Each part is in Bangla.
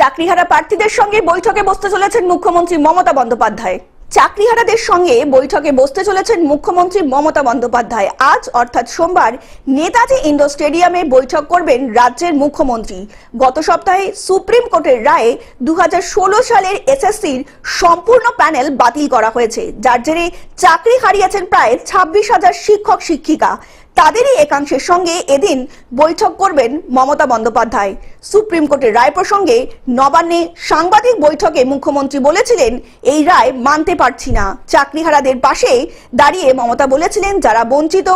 চাকরিহারা প্রার্থীদের সঙ্গে বৈঠকে বসতে চলেছেন মুখ্যমন্ত্রী মমতা বন্দ্যোপাধ্যায়। চাকরিহারাদের সঙ্গে বৈঠকে বসতে চলেছেন মুখ্যমন্ত্রী মমতা বন্দ্যোপাধ্যায়। আজ, অর্থাৎ সোমবার, নেতাজি ইন্ডোর স্টেডিয়ামে বৈঠক করবেন রাজ্যের মুখ্যমন্ত্রী। গত সপ্তাহে সুপ্রিম কোর্টের রায়ে দু হাজার ষোলো সালের এসএসসির সম্পূর্ণ প্যানেল বাতিল করা হয়েছে, যার জেরে চাকরি হারিয়েছেন প্রায় ছাব্বিশ হাজার শিক্ষক শিক্ষিকা তাদেরই একাংশের সঙ্গে এদিন বৈঠক করবেন মমতা বন্দ্যোপাধ্যায়। সুপ্রিম কোর্টের রায় প্রসঙ্গে নবান্নে সাংবাদিক বৈঠকে মুখ্যমন্ত্রী বলেছিলেন, এই রায় মানতে পারছি না। চাকরিহারাদের পাশে দাঁড়িয়ে মমতা বলেছিলেন, যারা বঞ্চিত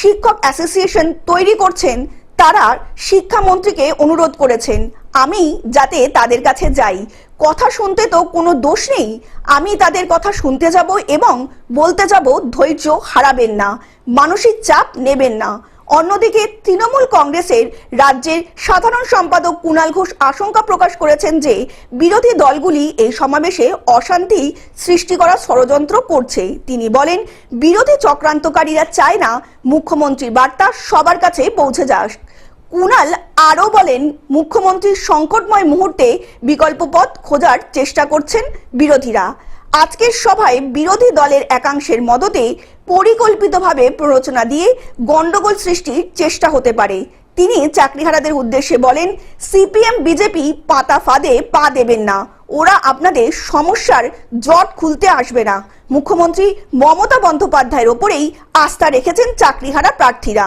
শিক্ষক অ্যাসোসিয়েশন তৈরি করছেন, তারা শিক্ষামন্ত্রীকে অনুরোধ করেছেন। আমি যাতে তাদের কাছে যাই। কথা শুনতে তো কোনো দোষ নেই। আমি তাদের কথা শুনতে যাব এবং বলতে যাব, ধৈর্য হারাবেন না, মানসিক চাপ নেবেন না। অন্যদিকে তৃণমূল কংগ্রেসের রাজ্যের সাধারণ সম্পাদক কুণাল ঘোষ আশঙ্কা প্রকাশ করেছেন যে, বিরোধী দলগুলি এই সমাবেশে অশান্তি সৃষ্টি করার ষড়যন্ত্র করছে। তিনি বলেন, বিরোধী চক্রান্তকারীরা চায় না মুখ্যমন্ত্রীর বার্তা সবার কাছে পৌঁছে যাক। কুণাল আরও বলেন, মুখ্যমন্ত্রীর সংকটময় মুহূর্তে বিকল্প পথ খোঁজার চেষ্টা করছেন বিরোধীরা। আজকের সভায় বিরোধী দলের একাংশের মদতে পরিকল্পিতভাবে প্ররোচনা দিয়ে গণ্ডগোল সৃষ্টির চেষ্টা হতে পারে। তিনি চাকরিহারাদের উদ্দেশ্যে বলেন, সিপিএম, বিজেপি পাতা ফাঁদে পা দেবেন না। ওরা আপনাদের সমস্যার জট খুলতে আসবে না। মুখ্যমন্ত্রী মমতা বন্দ্যোপাধ্যায়ের ওপরেই আস্থা রেখেছেন চাকরিহারা প্রার্থীরা।